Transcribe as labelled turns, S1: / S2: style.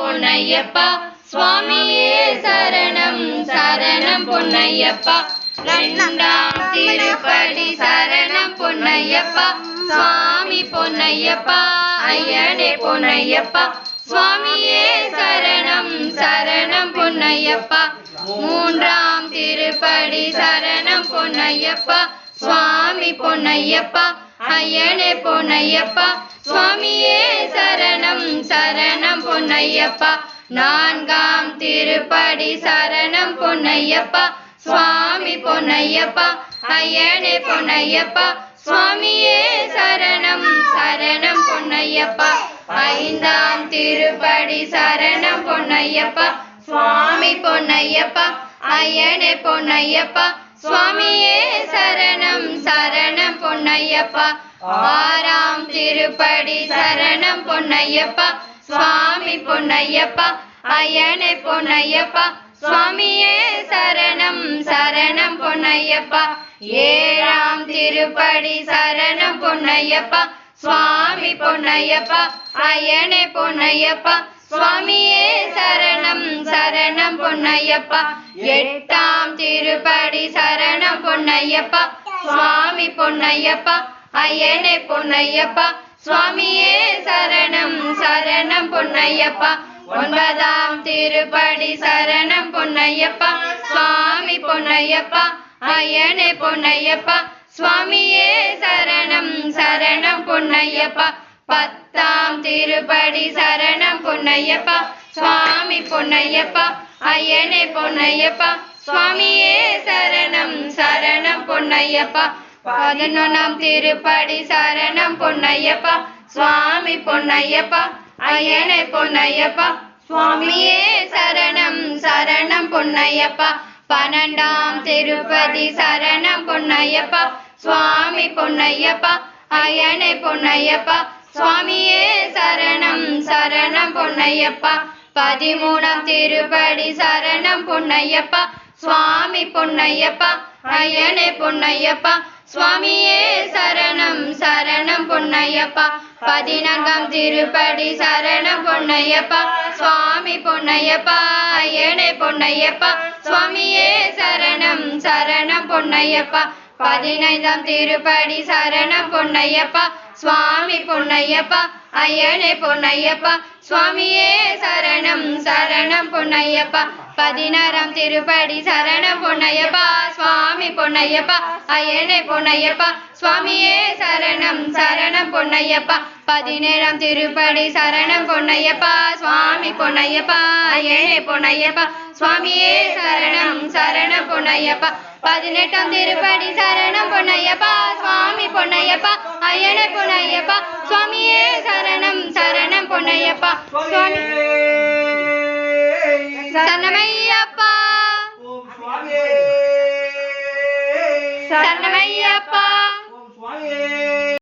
S1: பொன்னையப்பா சுவாமியே சரணம் சரணம் பொன்னையப்பா. ரெண்டாம் திருப்படி சரணம் பொன்னையப்பா சுவாமி பொன்னையப்பா ஐயனே பொன்னையப்பா. சுவாமியே சரணம் சரணம் பொன்னையப்பா. மூன்றாம் திருப்படி சரணம் பொன்னையப்பா சுவாமி பொன்னையப்பா ஐயனே பொன்னையப்பா. சுவாமியே சரணம் சரணம் சரணம் பொன்னையப்பா. நான்காம் திருப்படி சரணம் பொன்னையப்பா. சுவாமி பொன்னையப்பா ஐயனே பொன்னையப்பா. சுவாமியே சரணம் சரணம் பொன்னையப்பா. ஐந்தாம் திருப்படி சரணம் பொன்னையப்பா. சுவாமி பொன்னையப்பா ஐயனே பொன்னையப்பா. சுவாமி பொன்னையப்பா. ஆறாம் திருப்படி சரணம் பொன்னையப்பா. சுவாமி பொன்னையப்பா. அயனை பொன்னையப்பா. சுவாமியே சரணம் சரணம் பொன்னையப்பா. ஏழாம் திருப்படி சரணம் பொன்னையப்பா. சுவாமி பொன்னையப்பா. அயனை பொன்னையப்பா. சுவாமியே சரணம் சரணம் பொன்னையப்பா. எட்டாம் திருப்படி சரணம் பொன்னையப்பா. சுவாமி பொன்னையப்பா ஐயனே பொன்னையப்பா சுவாமியே சரணம் சரணம் பொன்னையப்பா. ஒன்பதாம் திருப்படி சரணம் பொன்னையப்பா சுவாமி பொன்னையப்பா ஐயனே பொன்னையப்பா. சுவாமியே சரணம் சரணம் பொன்னையப்பா. பத்தாம் திருப்படி சரணம் பொன்னையப்பா சுவாமி பொன்னையப்பா ஐயனே பொன்னையப்பா. சுவாமியே சரணம் சரணம் பொன்னையப்பா. பதினொன்னாம் திருப்படி சரணம் பொன்னையப்பா. சுவாமி பொன்னையப்பா ஐயனே பொன்னையப்பா. சுவாமியே சரணம் சரணம் பொன்னையப்பா. பன்னெண்டாம் திருப்பதி சரணம் பொன்னையப்பா. சுவாமி பொன்னையப்பா ஐயனே பொன்னையப்பா. சுவாமியே சரணம் சரணம் பொன்னையப்பா. பதிமூணாம் திருப்படி சரணம் பொன்னையப்பா. சுவாமி பொன்னையப்பா ஐயனே பொன்னையப்பா சுவாமியே சரணம் சரணம் பொன்னையப்பா. பதினான்காம் திருப்படி சரணம் பொன்னையப்பா சுவாமி பொன்னையப்பா ஐயனே பொன்னையப்பா சுவாமியே சரணம் சரணம் பொன்னையப்பா. பதினைந்தாம் திருப்படி சரணம் பொன்னையப்பா சுவாமி பொன்னையப்பா ஐயனே பொன்னையப்பா. சுவாமியே சரணம் சரணம் பொன்னையப்பா. பதினாறாம் திருப்படி சரணம் பொன்னையப்பா சுவாமி பொன்னையப்பா ஐயனே பொன்னையப்பா சுவாமியே சரணம் சரணம் பொன்னையப்பா. பதினேழாம் திருப்படி சரணம் பொன்னையப்பா சுவாமி பொன்னையப்பா ஐயனே பொன்னையப்பா. சுவாமியே சரணம் சரணம் பொன்னையப்பா. பதினெட்டாம் திருப்படி சரணம் பொன்னையப்பா சுவாமி பொன்னையப்பா ஐயனே பொன்னையப்பா. சுவாமியே சரணம் சரணம் பொன்னையப்பா. சுவாமி